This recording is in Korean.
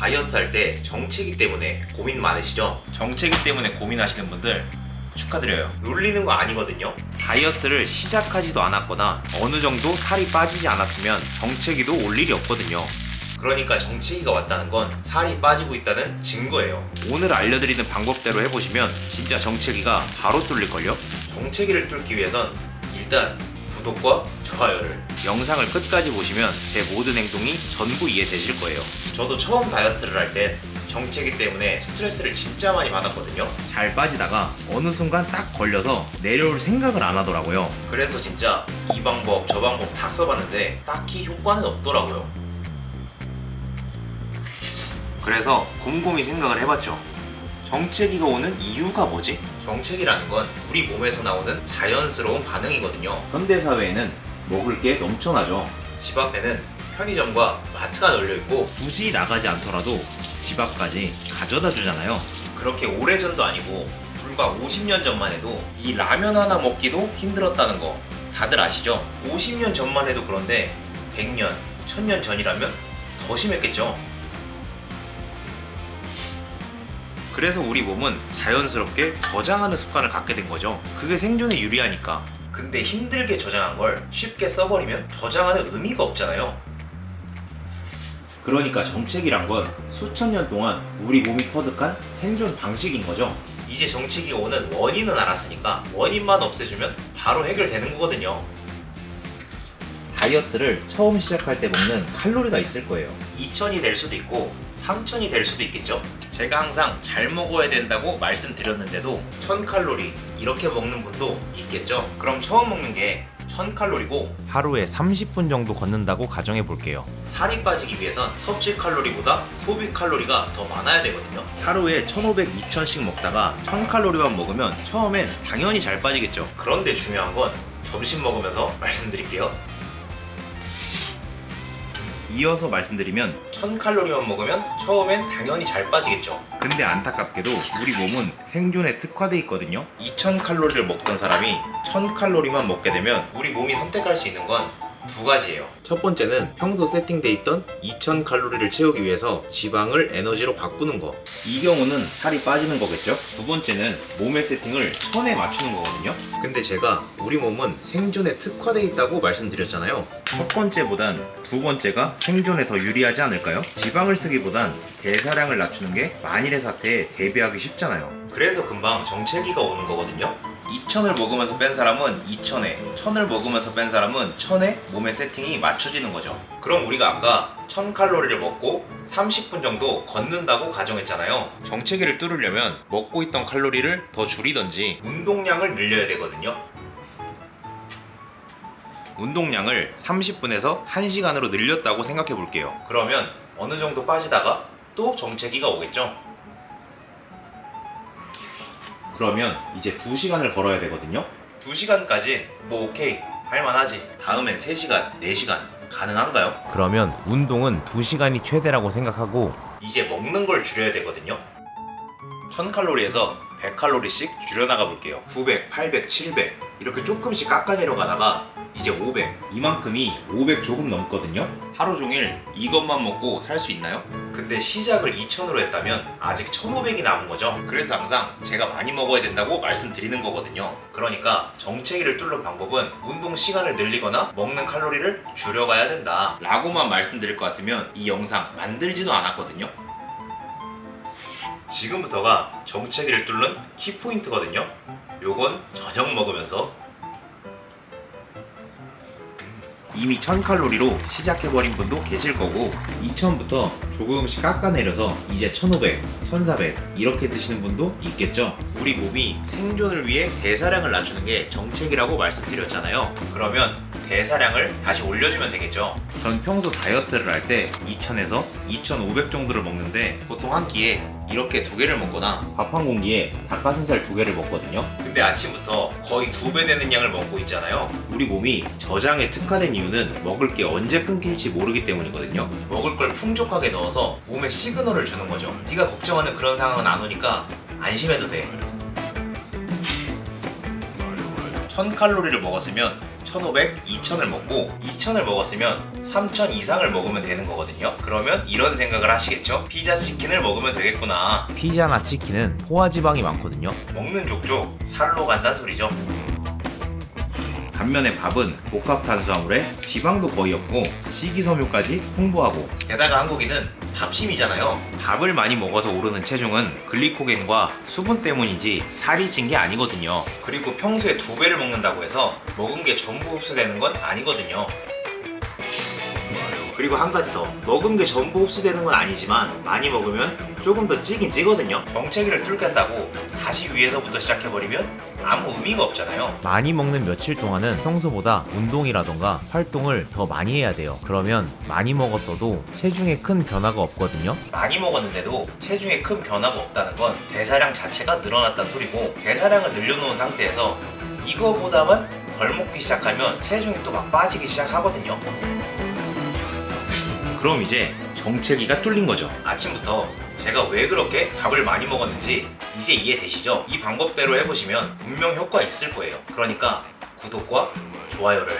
다이어트 할 때 정체기 때문에 고민 많으시죠? 정체기 때문에 고민하시는 분들 축하드려요. 놀리는 거 아니거든요. 다이어트를 시작하지도 않았거나 어느 정도 살이 빠지지 않았으면 정체기도 올 일이 없거든요. 그러니까 정체기가 왔다는 건 살이 빠지고 있다는 증거예요. 오늘 알려드리는 방법대로 해보시면 진짜 정체기가 바로 뚫릴걸요? 정체기를 뚫기 위해선 일단 구독과 좋아요를 영상을 끝까지 보시면 제 모든 행동이 전부 이해되실 거예요. 저도 처음 다이어트를 할 때 정체기 때문에 스트레스를 진짜 많이 받았거든요. 잘 빠지다가 어느 순간 딱 걸려서 내려올 생각을 안 하더라고요. 그래서 진짜 이 방법 저 방법 다 써봤는데 딱히 효과는 없더라고요. 그래서 곰곰이 생각을 해봤죠. 정체기가 오는 이유가 뭐지? 정체기라는 건 우리 몸에서 나오는 자연스러운 반응이거든요. 현대 사회에는 먹을 게 넘쳐나죠. 집 앞에는 편의점과 마트가 널려 있고 굳이 나가지 않더라도 집 앞까지 가져다 주잖아요. 그렇게 오래전도 아니고 불과 50년 전만 해도 이 라면 하나 먹기도 힘들었다는 거 다들 아시죠? 50년 전만 해도 그런데 100년, 1000년 전이라면 더 심했겠죠. 그래서 우리 몸은 자연스럽게 저장하는 습관을 갖게 된 거죠. 그게 생존에 유리하니까. 근데 힘들게 저장한 걸 쉽게 써버리면 저장하는 의미가 없잖아요. 그러니까 정체기란 건 수천 년 동안 우리 몸이 터득한 생존 방식인 거죠. 이제 정체기가 오는 원인은 알았으니까 원인만 없애주면 바로 해결되는 거거든요. 다이어트를 처음 시작할 때 먹는 칼로리가 있을 거예요. 2000이 될 수도 있고 3000이 될 수도 있겠죠. 제가 항상 잘 먹어야 된다고 말씀드렸는데도 1000칼로리 이렇게 먹는 분도 있겠죠. 그럼 처음 먹는 게 1000칼로리고 하루에 30분 정도 걷는다고 가정해 볼게요. 살이 빠지기 위해선 섭취 칼로리보다 소비 칼로리가 더 많아야 되거든요. 하루에 1500, 2000씩 먹다가 1000칼로리만 먹으면 처음엔 당연히 잘 빠지겠죠. 그런데 중요한 건 점심 먹으면서 말씀드릴게요. 이어서 말씀드리면 1000칼로리만 먹으면 처음엔 당연히 잘 빠지겠죠. 근데 안타깝게도 우리 몸은 생존에 특화돼 있거든요. 2000칼로리를 먹던 사람이 1000칼로리만 먹게 되면 우리 몸이 선택할 수 있는 건 두 가지예요. 첫 번째는 평소 세팅돼 있던 2000 칼로리를 채우기 위해서 지방을 에너지로 바꾸는 거. 이 경우는 살이 빠지는 거겠죠? 두 번째는 몸의 세팅을 1000에 맞추는 거거든요. 근데 제가 우리 몸은 생존에 특화돼 있다고 말씀드렸잖아요. 첫 번째보단 두 번째가 생존에 더 유리하지 않을까요? 지방을 쓰기보단 대사량을 낮추는 게 만일의 사태에 대비하기 쉽잖아요. 그래서 금방 정체기가 오는 거거든요. 2000을 먹으면서 뺀 사람은 2000에, 1000을 먹으면서 뺀 사람은 1000에 몸의 세팅이 맞춰지는 거죠. 그럼 우리가 아까 1000칼로리를 먹고 30분 정도 걷는다고 가정했잖아요. 정체기를 뚫으려면 먹고 있던 칼로리를 더 줄이던지 운동량을 늘려야 되거든요. 운동량을 30분에서 1시간으로 늘렸다고 생각해 볼게요. 그러면 어느 정도 빠지다가 또 정체기가 오겠죠? 그러면 이제 2시간을 걸어야 되거든요. 2시간까지 뭐 오케이 할만하지. 다음엔 3시간, 4시간 가능한가요? 그러면 운동은 2시간이 최대라고 생각하고 이제 먹는 걸 줄여야 되거든요. 1000칼로리에서 100칼로리씩 줄여나가 볼게요. 900, 800, 700 이렇게 조금씩 깎아내려 가다가 이제 500 이만큼이 500 조금 넘거든요. 하루 종일 이것만 먹고 살 수 있나요? 근데 시작을 2000으로 했다면 아직 1500이 남은 거죠. 그래서 항상 제가 많이 먹어야 된다고 말씀드리는 거거든요. 그러니까 정체기를 뚫는 방법은 운동 시간을 늘리거나 먹는 칼로리를 줄여가야 된다. 라고만 말씀드릴 것 같으면 이 영상 만들지도 않았거든요. 지금부터가 정체기를 뚫는 키포인트거든요. 요건 저녁 먹으면서 이미 1000칼로리로 시작해버린 분도 계실 거고 2000부터 조금씩 깎아내려서 이제 1500, 1400 이렇게 드시는 분도 있겠죠? 우리 몸이 생존을 위해 대사량을 낮추는 게 정책이라고 말씀드렸잖아요. 그러면 대사량을 다시 올려주면 되겠죠? 전 평소 다이어트를 할 때 2000에서 2500 정도를 먹는데 보통 한 끼에 이렇게 두 개를 먹거나 밥 한 공기에 닭가슴살 두 개를 먹거든요. 근데 아침부터 거의 두 배 되는 양을 먹고 있잖아요. 우리 몸이 저장에 특화된 이유는 먹을 게 언제 끊길지 모르기 때문이거든요. 먹을 걸 풍족하게 넣어 서 몸에 시그널을 주는 거죠 네가 걱정하는 그런 상황은 안 오니까 안심해도 돼 1000칼로리를 먹었으면 1500, 2000을 먹고 2000을 먹었으면 3000 이상을 먹으면 되는 거거든요. 그러면 이런 생각을 하시겠죠? 피자 치킨을 먹으면 되겠구나. 피자나 치킨은 포화지방이 많거든요. 먹는 족족 살로 간다는 소리죠. 반면에 밥은 복합 탄수화물에 지방도 거의 없고 식이섬유까지 풍부하고 게다가 한국인은 밥심이잖아요. 밥을 많이 먹어서 오르는 체중은 글리코겐과 수분 때문이지 살이 찐 게 아니거든요. 그리고 평소에 두 배를 먹는다고 해서 먹은 게 전부 흡수되는 건 아니거든요. 그리고 한 가지 더 먹은 게 전부 흡수되는 건 아니지만 많이 먹으면 조금 더 찌긴 찌거든요 정체기를 뚫겠다고 다시 위에서부터 시작해버리면 아무 의미가 없잖아요 많이 먹는 며칠 동안은 평소보다 운동이라던가 활동을 더 많이 해야 돼요. 그러면 많이 먹었어도 체중에 큰 변화가 없거든요. 많이 먹었는데도 체중에 큰 변화가 없다는 건 대사량 자체가 늘어났다는 소리고 대사량을 늘려놓은 상태에서 이거보다만 덜 먹기 시작하면 체중이 또 막 빠지기 시작하거든요 그럼 이제 정체기가 뚫린 거죠 아침부터 제가 왜 그렇게 밥을 많이 먹었는지 이제 이해되시죠? 이 방법대로 해보시면 분명 효과 있을 거예요 그러니까 구독과 좋아요를